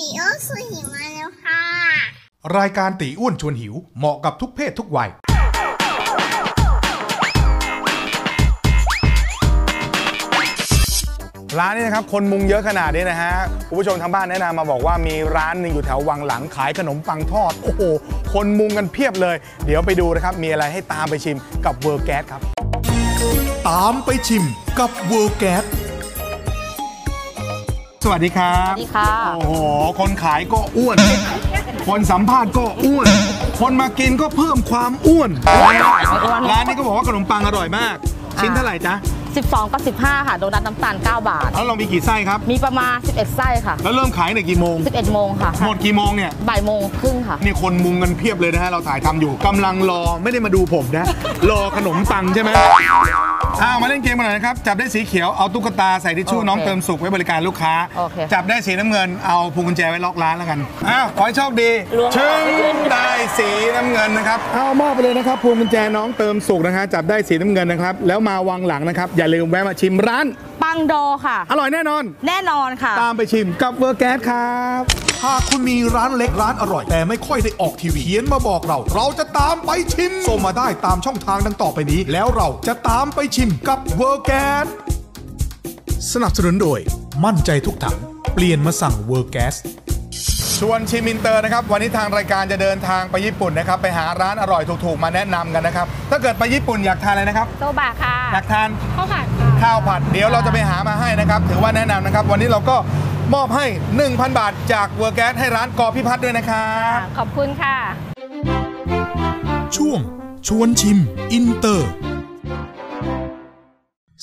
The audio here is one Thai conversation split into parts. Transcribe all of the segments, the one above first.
ตีโอสุหิวมาแล้วค่ะ รายการตีอ้วนชวนหิวเหมาะกับทุกเพศทุกวัย ร้านนี้นะครับ คนมุงเยอะขนาดนี้นะฮะคุณผู้ชมทางบ้านแนะนำมาบอกว่ามีร้านหนึ่งอยู่แถววังหลังขายขนมปังทอด โอ้โห คนมุงกันเพียบเลย เดี๋ยวไปดูนะครับ มีอะไรให้ตามไปชิมกับเวอร์แก๊สครับ ตามไปชิมกับเวิร์แกส สวัสดีครับ สวัสดีค่ะ โอ้โห คนขายก็อ้วน คนสัมภาษณ์ก็อ้วน คนมากินก็เพิ่มความอ้วน ร้านนี้ก็บอกว่าขนมปังอร่อยมาก ชิ้นเท่าไหร่จ๊ะ 12กับ15 ค่ะ โดนัทน้ำตาล 9 บาท แล้วเรามีกี่ไส้ครับ มีประมาณ 11 ไส้ค่ะ แล้วเริ่มขายในกี่โมง 11 โมงค่ะ หมดกี่โมงเนี่ย บ่ายโมงครึ่งค่ะ นี่คนมุงกันเพียบเลยนะฮะ เราถ่ายทำอยู่กำลังรอไม่ได้มาดูผมนะ รอขนมปังใช่ไหม อ้าวมาเล่นเกมกันหน่อยนะครับ จับได้สีเขียวเอาตุ๊กตาใส่ทิชชู่โอเคน้องเติมสุกไว้บริการลูกค้า โอเค จับได้สีน้ำเงินเอาพวงกุญแจไว้ล็อกร้านแล้วกันอ้าวขอให้โชคดีล้วงชึงได้สีน้ำเงินนะครับเอามอบไปเลยนะครับพวงกุญแจน้องเติมสุกนะฮะจับได้สีน้ำเงินนะครับแล้วมาวังหลังนะครับอย่าลืมแวะมาชิมร้าน ปังโดค่ะ อร่อยแน่นอน แน่นอนค่ะ ตามไปชิมกับเวอร์แก๊สครับ หากคุณมีร้านเล็กร้านอร่อย แต่ไม่ค่อยได้ออกทีวีเขียนมาบอกเรา เราจะตามไปชิมส่งมาได้ตามช่องทางดังต่อไปนี้ แล้วเราจะตามไปชิมกับเวิร์แกสสนับสนุนโดย มั่นใจทุกถัง เปลี่ยนมาสั่งเวิร์แกสชวนชิมอินเตอร์นะครับ วันนี้ทางรายการจะเดินทางไปญี่ปุ่นนะครับ ไปหาร้านอร่อยถูกๆ มาแนะนำกันนะครับ ถ้าเกิดไปญี่ปุ่นอยากทานอะไรนะครับ โซบะค่ะ อยากทานข้าวผัดค่ะ ข้าวผัด เดี๋ยวเราจะไปหามาให้นะครับ ถือว่าแนะนำนะครับ วันนี้เราก็มอบให้ 1,000 บาทจากเวอร์แก๊สให้ร้านกอพิพัฒน์ด้วยนะครับ ขอบคุณค่ะ ช่วงชวนชิม อินเตอร์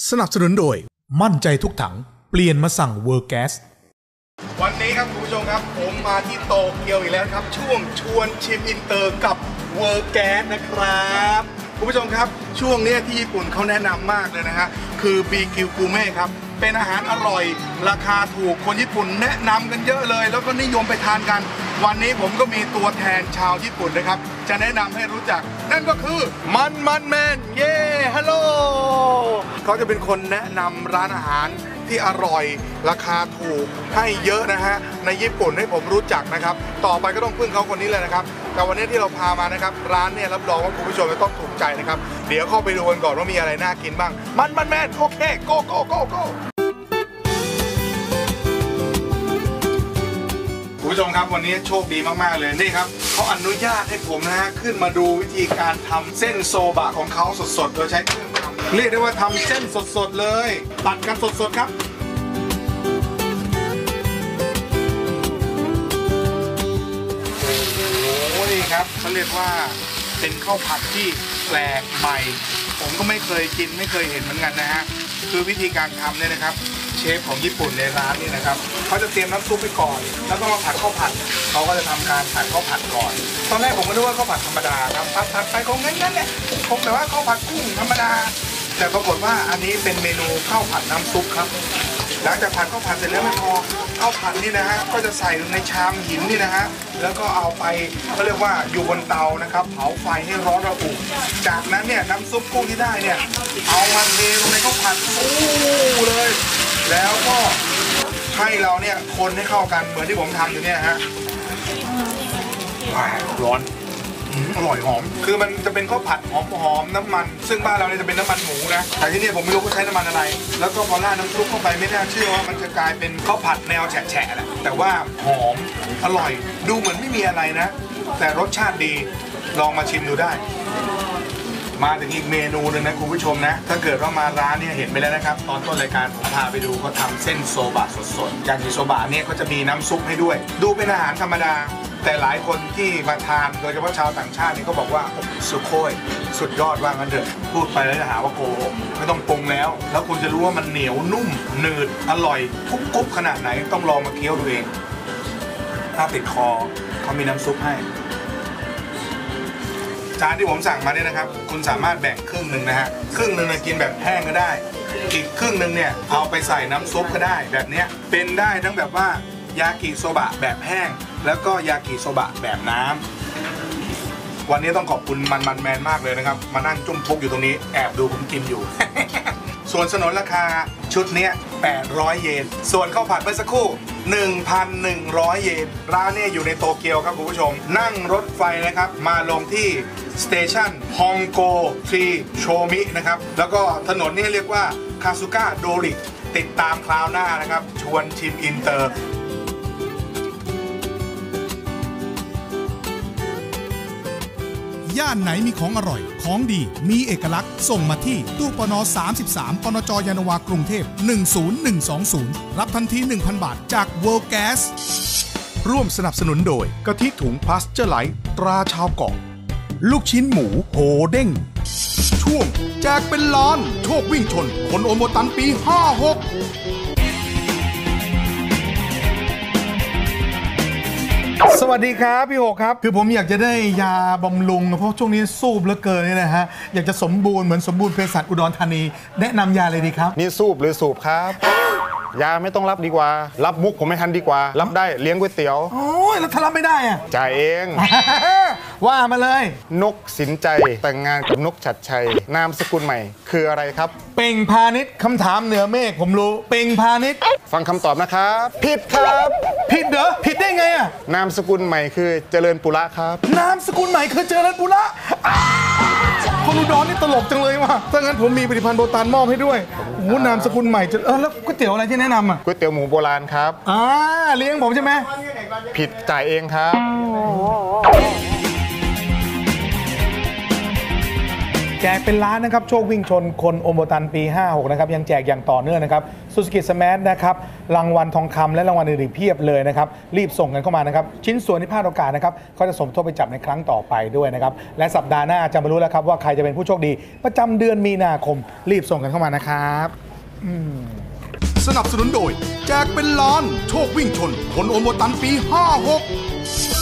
สนับสนุนโดย มั่นใจทุกถัง เปลี่ยนมาสั่งเวิร์แกสวันนี้ครับคุณผู้ชมครับ ผมมาที่โตเกียวอีกแล้วครับ ช่วงชวนชิมอินเตอร์กับเวอร์แกสนะครับ คุณผู้ชมครับ ช่วงนี้ที่ญี่ปุ่นเขาแนะนำมากเลยนะฮะ คือบีคิวกูเม่ครับ เป็นอาหารอร่อย ราคาถูกคนญี่ปุ่นแนะนำกันเยอะเลย แล้วก็นิยมไปทานกัน วันนี้ผมก็มีตัวแทนชาวญี่ปุ่นนะครับ จะแนะนำให้รู้จัก นั่นก็คือ มันมันแมนเย่ฮัลโหลเขาจะเป็นคนแนะนำร้านอาหารที่อร่อย ราคาถูกให้เยอะนะฮะ ในญี่ปุ่นให้ผมรู้จักนะครับ ต่อไปก็ต้องพึ่งเขาคนนี้เลยนะครับ แต่วันนี้ที่เราพามานะครับ ร้านเนี่ยรับรองว่าคุณผู้ชมจะต้องถูกใจนะครับ เดี๋ยวเข้าไปดูกันก่อนว่ามีอะไรน่ากินบ้าง มันมันแมนโอเคโกโกโกโก คุณผู้ชมครับวันนี้โชคดีมากๆเลยนี่ครับเขาอนุญาตให้ผมนะฮะขึ้นมาดูวิธีการทำเส้นโซบะของเขาสดๆ โดยใช้เครื่องทำเรียกได้ว่าทำเส้นสดๆเลยตัดกันสดๆครับโอ้โหนี่ครับเขาเรียกว่าเป็นข้าวผัดที่แปลกใหม่ ผมก็ไม่เคยกินไม่เคยเห็นเหมือนกันนะฮะ คือวิธีการทำเนี่ยนะครับ เชฟของญี่ปุ่นในร้านนี่นะครับเขาจะเตรียมน้ำซุปไปก่อน แล้วก็มาผัดข้าวผัดเขาก็จะทำการผัดข้าวผัดก่อน ตอนแรกผมก็นึกว่าข้าวผัดธรรมดาครับผัดผัดไปคงงั้นๆแหละคงแต่ว่าข้าวผัดกุ้งธรรมดา แต่ปรากฏว่าอันนี้เป็นเมนูข้าวผัดน้ำซุปครับ หลังจากผัดข้าวผัดเสร็จแล้วไม่พอข้าวผัดนี่นะฮะก็จะใส่ในชามหินนี่นะฮะแล้วก็เอาไปเขาเรียกว่าอยู่บนเตานะครับเผาไฟให้ร้อนระอุจากนั้นเนี่ยน้ำซุปกุ้งที่ได้เนี่ยเอามาเทลงในข้าวผัดฟูเลย แล้วก็ให้เราเนี่ยคนให้เข้ากันเหมือนที่ผมทำอยู่เนี่ยฮะร้อน อืมอร่อยหอม คือมันจะเป็นข้าวผัดหอมหอมๆน้ำมัน ซึ่งบ้านเราเนี่ยจะเป็นน้ำมันหมูนะ แต่ที่เนี่ยผมไม่รู้เขาใช้น้ำมันอะไร แล้วก็พอราดน้ำซุปเข้าไปไม่น่าเชื่อว่ามันจะกลายเป็นข้าวผัดแนวแฉะๆแหละ แต่ว่าหอม อร่อย ดูเหมือนไม่มีอะไรนะ แต่รสชาติดี ลองมาชิมดูได้ มาถึงอีกเมนูหนึงนะคุณผู้ชมนะ ถ้าเกิดว่ามาร้านเนี่ยเห็นไปแล้วนะครับ ตอนต้นรายการผมพาไปดูเขาทำเส้นโซบะสดๆ ยากิโซบะเนี่ยก็จะมีน้ำซุปให้ด้วย ดูเป็นอาหารธรรมดา แต่หลายคนที่มาทานโดยเฉพาะชาวต่างชาตินี่ก็บอกว่าสุโคยสุดยอดว่างั้นเถอะพูดไปแล้วจะหาว่าโกหกไม่ต้องปรุงแล้ว แล้วคุณจะรู้ว่ามันเหนียวนุ่มหนืดอร่อยกุ๊บกุ๊บขนาดไหนต้องลองมาเคี้ยวดูเองถ้าติดคอเขามีน้ำซุปให้ จานที่ผมสั่งมาเนี่ยนะครับ คุณสามารถแบ่งครึ่งหนึ่งนะฮะครึ่งหนึ่งเนี่ยกินแบบแห้งก็ได้ อีกครึ่งหนึ่งเนี่ยเอาไปใส่น้ำซุปก็ได้แบบเนี้ยเป็นได้ทั้งแบบว่ายากิโซบะแบบแห้ง แล้วก็ยากิโซบะแบบน้ำวันนี้ต้องขอบคุณมันมันแมนมากเลยนะครับ มานั่งจุ่มพุกอยู่ตรงนี้แอบดูผมกินอยู่ ส่วนสนนราคาชุดเนี้ย800 เยน ส่วนข้าวผัดเมื่อสักครู่ 1,100 เยนร้านเนี่ยอยู่ในโตเกียวครับคุณผู้ชม นั่งรถไฟนะครับ มาลงที่สเตชันฮองโกทรีโชมินะครับ แล้วก็ถนนนี่เรียกว่าคาซูก้าโดริติดตามคราวหน้านะครับ ชวนชิมอินเตอร์ ย่านไหนมีของอร่อย ของดี มีเอกลักษณ์ ส่งมาที่ตู้ปน 33ปนจยานวากรุงเทพ 10120 รับทันที 1,000 บาทจาก World Gas ร่วมสนับสนุนโดยกะทิถุงพลาสเจอร์ไลท์ตราชาวเกาะลูกชิ้นหมูโหเด้ง ช่วง แจกเป็นล้าน โชควิ่งชน คนโอนโมตันปี 56 สวัสดีครับพี่หกครับ คือผมอยากจะได้ยาบำรุงเพราะช่วงนี้สูบเหลือเกินเนี่ยนะฮะ อยากจะสมบูรณ์เหมือนสมบูรณ์เภสัชอุดรธานี แนะนำยาเลยดีครับ นี่สูบหรือสูบครับ ยาไม่ต้องรับดีกว่า รับมุกผมไม่ทันดีกว่า รับได้เลี้ยงก๋วยเตี๋ยว โอ้ยแล้วถ้ารับไม่ได้อะจ่ายเอง ว่ามาเลย นกสินใจแต่งงานกับนกฉัดชัย นามสกุลใหม่ คืออะไรครับ เป่งพาณิชย์คำถามเหนือเมฆผมรู้ เป่งพาณิชย์ฟังคำตอบนะครับผิดครับผิดเหรอผิดได้ไงอะนามสกุลใหม่คือเจริญปุระครับ นามสกุลใหม่คือเจริญปุระอ้าวคนอุดรนี่ตลกจังเลยว่ะถ้างั้นผมมีผลิตภัณฑ์โบตานมอบให้ด้วยโอ้โหนามสกุลใหม่จะเออแล้วก๋วยเตี๋ยวอะไรที่แนะนำอะก๋วยเตี๋ยวหมูโบราณครับอ่าเลี้ยงผมใช่ไหมผิดจ่ายเองครับ แจกเป็นล้านนะครับ โชควิ่งชนคนโอโมตันปี 56 นะครับ ยังแจกอย่างต่อเนื่องนะครับซูซูกิสมาร์ทนะครับรางวัลทองคำและรางวัลอื่นๆเพียบเลยนะครับ รีบส่งกันเข้ามานะครับ ชิ้นส่วนที่พลาดโอกาสนะครับเขาจะสมทบไปจับในครั้งต่อไปด้วยนะครับ และสัปดาห์หน้าจะมารู้แล้วครับว่าใครจะเป็นผู้โชคดี ประจำเดือนมีนาคม รีบส่งกันเข้ามานะครับสนับสนุนโดย แจกเป็นล้านโชควิ่งชนคนโอนโมตันปี 56